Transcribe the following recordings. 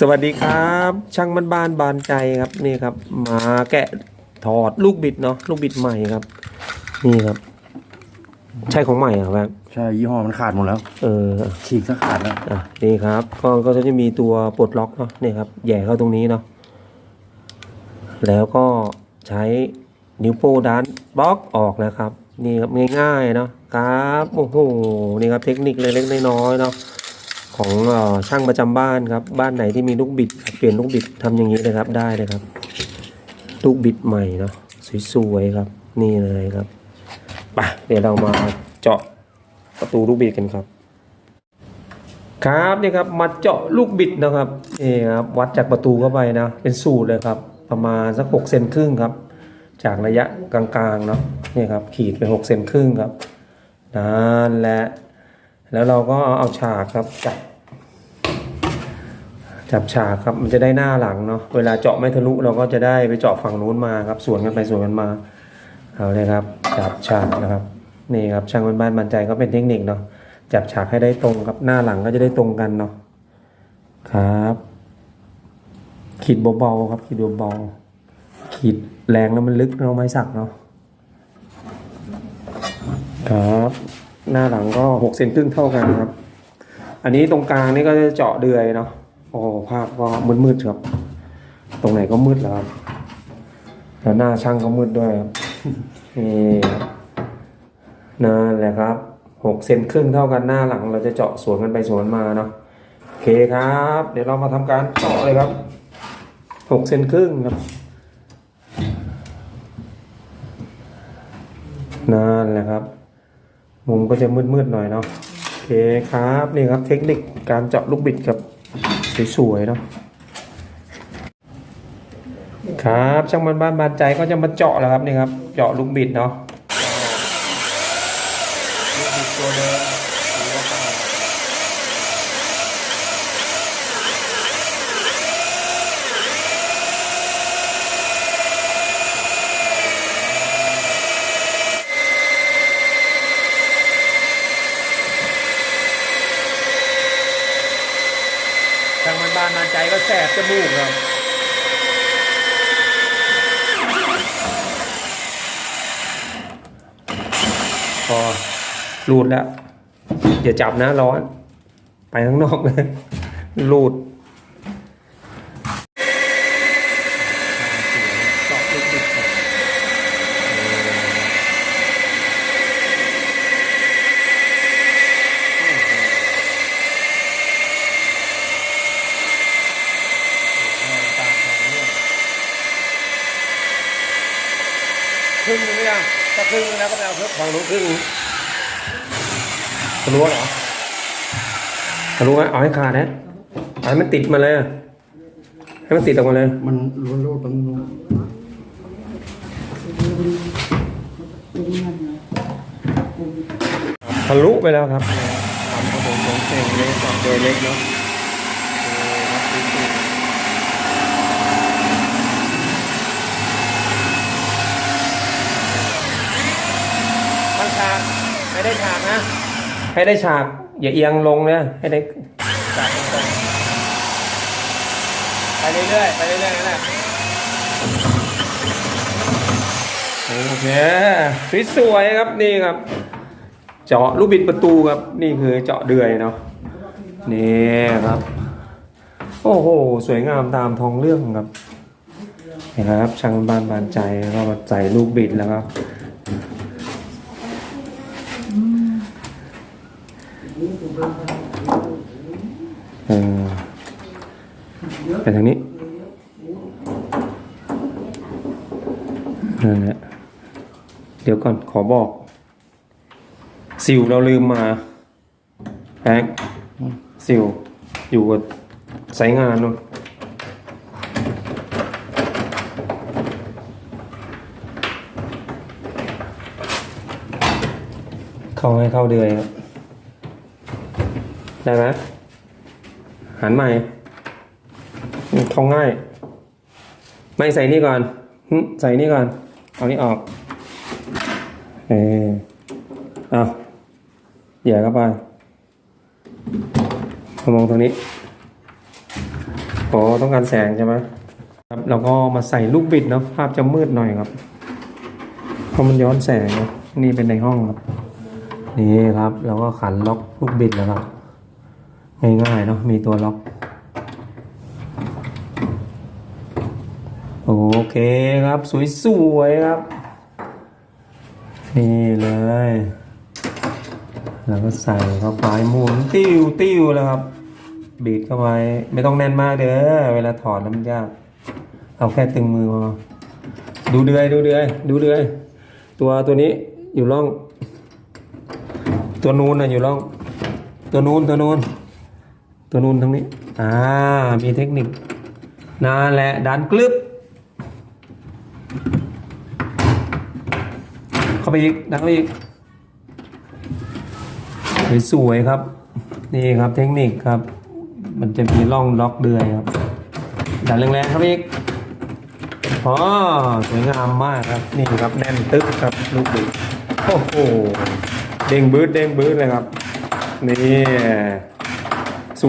สวัสดีครับ ช่างบ้านบ้านบานใจครับนี่ครับ มาแกะถอดลูกบิดเนาะลูกบิดใหม่ครับ นี่ครับ ใช่ของใหม่เหรอครับใช่ยี่ห้อมันขาดหมดแล้วเออฉีกซะขาดแล้วอะนี่ครับก็ก็จะมีตัวปลดล็อกเนาะนี่ครับแหย่เข้าตรงนี้เนาะแล้วก็ใช้นิ้วโป้งด้านบล็อกออกนะครับ นี่ครับง่ายๆเนาะครับโอ้โหนี่ครับเทคนิคเล็กๆน้อยๆเนาะ ของช่างประจำบ้านครับ บ้านไหนที่มีลูกบิดเปลี่ยนลูกบิดทำอย่างนี้เลยครับได้เลยครับ ลูกบิดใหม่เนาะสวยๆครับ นี่เลยครับไปเดี๋ยวเรามาเจาะประตูลูกบิดกันครับ ครับนี่ครับมาเจาะลูกบิดนะครับนี่ครับวัดจากประตูเข้าไปนะ เป็นสูตรเลยครับ ประมาณสักหกเซนครึ่งครับ จากระยะกลางๆเนาะนี่ครับ ขีดไปหกเซนครึ่งครับนั่นแหละแล้วเราก็เอาเอาฉากครับจับ จับฉากครับมันจะได้หน้าหลังเนาะเวลาเจาะไม่ทะลุเราก็จะได้ไปเจาะฝั่งนู้นมาครับสวนกันไปสวนกันมาเอาเลยครับ จับฉากนะครับนี่ครับช่างบ้านบ้านมันใจก็เป็นเทคนิคเนาะจับฉากให้ได้ตรงครับหน้าหลังก็จะได้ตรงกันเนาะครับขีดเบาๆครับขีดเบาๆขีดแรงแล้วมันลึกเราไม้สักเนาะครับ หน้าหลังก็หกเซนครึ่งเท่ากันครับ อันนี้ตรงกลางนี่ก็จะเจาะเดือยเนาะ โอ้ภาพก็มืดๆครับ ตรงไหนก็มืดแล้วครับแล้วหน้าช่างก็มืดด้วยครับนี่นั่นแหละครับหกเซนครึ่งเท่ากันหน้าหลัง เราจะเจาะสวนกันไปสวนมาเนาะโอเคครับ เดี๋ยวเรามาทำการเจาะเลยครับหกเซนครึ่งครับนั่นแหละครับ มุมก็จะมืดๆหน่อยเนาะโอเคครับนี่ครับเทคนิคการเจาะลูกบิดครับ สวยๆเนาะครับช่างมันบ้านบานใจก็จะมาเจาะแล้วครับนี่ครับ เจาะลูกบิดเนาะ ตัวเดิมหรือว่าเปล่าทางมันบ้านนาน ใจก็แสบจมูกครับพอรูดแล้วอย่าจับนะร้อน ไปข้างนอกเลยรูด ครึ่งนึงยังถ้าครึ่งนึงแล้วก็ไปเอาเพิ่มฝั่งนู้นครึ่งนึงทะลุเหรอทะลุไหมเอาให้ขาดนะเอาให้มันติดมาเลย ให้มันติดออกมาเลย มันรูดรูดมันรูดทะลุไปแล้วครับทำกระผมลงเส้นเล็กสองตัวเล็กเนาะตั้งฉากให้ ได้ฉากนะให้ได้ฉาก อย่าเอียงลงนะให้ได้ฉากตรงๆไปเรื่อยๆไปเรื่อยๆนั่นแหละโอเคสวยๆครับนี่ครับ เจาะลูกบิดประตูครับ นี่คือเจาะเดือยเนาะนี่ครับ โอ้โห สวยงามตามท้องเรื่องครับเห็นะครับช่างบ้านบานใจก็มาใส่ลูกบิดแล้วครับ เออไปทางนี้นั่นแหละเดี๋ยวก่อนขอบอก สิวเราลืมมาแพ็กสิวอยู่กับสายงานนู่นเข้าให้เข้าเดือยครับ ได้ไหมหันใหม่เข้าง่าย ไม่ใส่นี่ก่อนใส่นี่ก่อน เอานี่ออก เออเอาเหยียบเข้าไปมองตรงนี้อ๋อต้องการแสงใช่ไหมครับเราก็มาใส่ลูกบิดเนาะภาพจะมืดหน่อยครับเพราะมันย้อนแสงนี่เป็นในห้องครับ นี่ครับ เราก็ขันล็อกลูกบิดแล้วครับ ง่ายๆเนาะมีตัวล็อก โอเคครับ สวยๆครับ นี่เลย แล้วก็ใส่เข้าไปหมุนติ้วติ้วแล้วครับ บีดเข้าไปไม่ต้องแน่นมากเด้อเวลาถอดแล้วมันยาก เอาแค่ตึงมือพอดูเดือยดูเดือยดูเดือยตัวตัวนี้อยู่ร่อง ตัวนูนนะอยู่ร่อง ตัวนูนตัวนูน ตัวนู้นทั้งนี้ อ่า มีเทคนิคนั่นแหละดันกลึบเข้าไปอีกดันเข้าไปอีกสวยๆครับ นี่ครับเทคนิคครับ มันจะมีร่องล็อกเดือยครับ ดันแรงๆครับอีกอ๋อสวยงามมากครับ นี่ครับแน่นตึ๊กครับลูกบิดโอ้โหเด้งบืดเด้งบืดเลยครับ นี่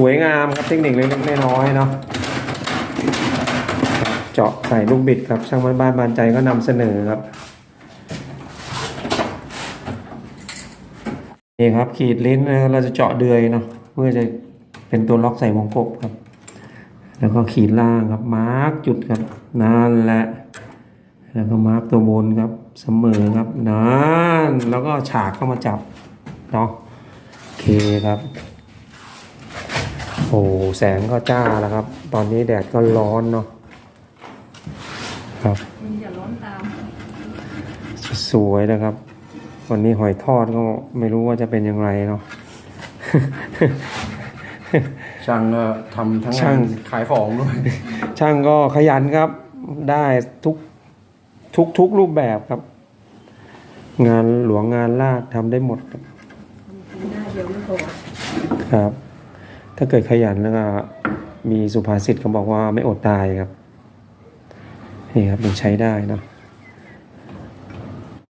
วยงามครับเทคนิคเล็กๆน้อยๆเนาะเจาะใส่ลูกบิดครับ ช่างบ้านบ้านบานใจก็นำเสนอครับนี่ครับขีดลิ้นเราจะเจาะเดือยเนาะเพื่อจะเป็นตัวล็อกใส่วงกบครับ แล้วก็ขีดล่างครับมาร์กจุดครับนั่นแหละ แล้วก็มาร์กตัวบนครับเสมอครับนั่นแล้วก็ฉากเข้ามาจับเนาะโอเคครับ โอ้แสงก็จ้าแล้วครับ ตอนนี้แดดก็ร้อนเนาะครับมันอย่าร้อนตาม สวยนะครับ วันนี้หอยทอดก็ไม่รู้ว่าจะเป็นอย่างไรเนาะช่างก็ทำทั้งช่างขายของด้วยช่างก็ขยันครับ ได้ทุกทุกทุกรูปแบบครับ งานหลวงงานลาดทำได้หมดครับหน้าเดียวไม่พอครับ ถ้าเกิดขยันแล้วก็มีสุภาษิตเขาบอกว่าไม่อดตายครับ นี่ครับยังใช้ได้เนะ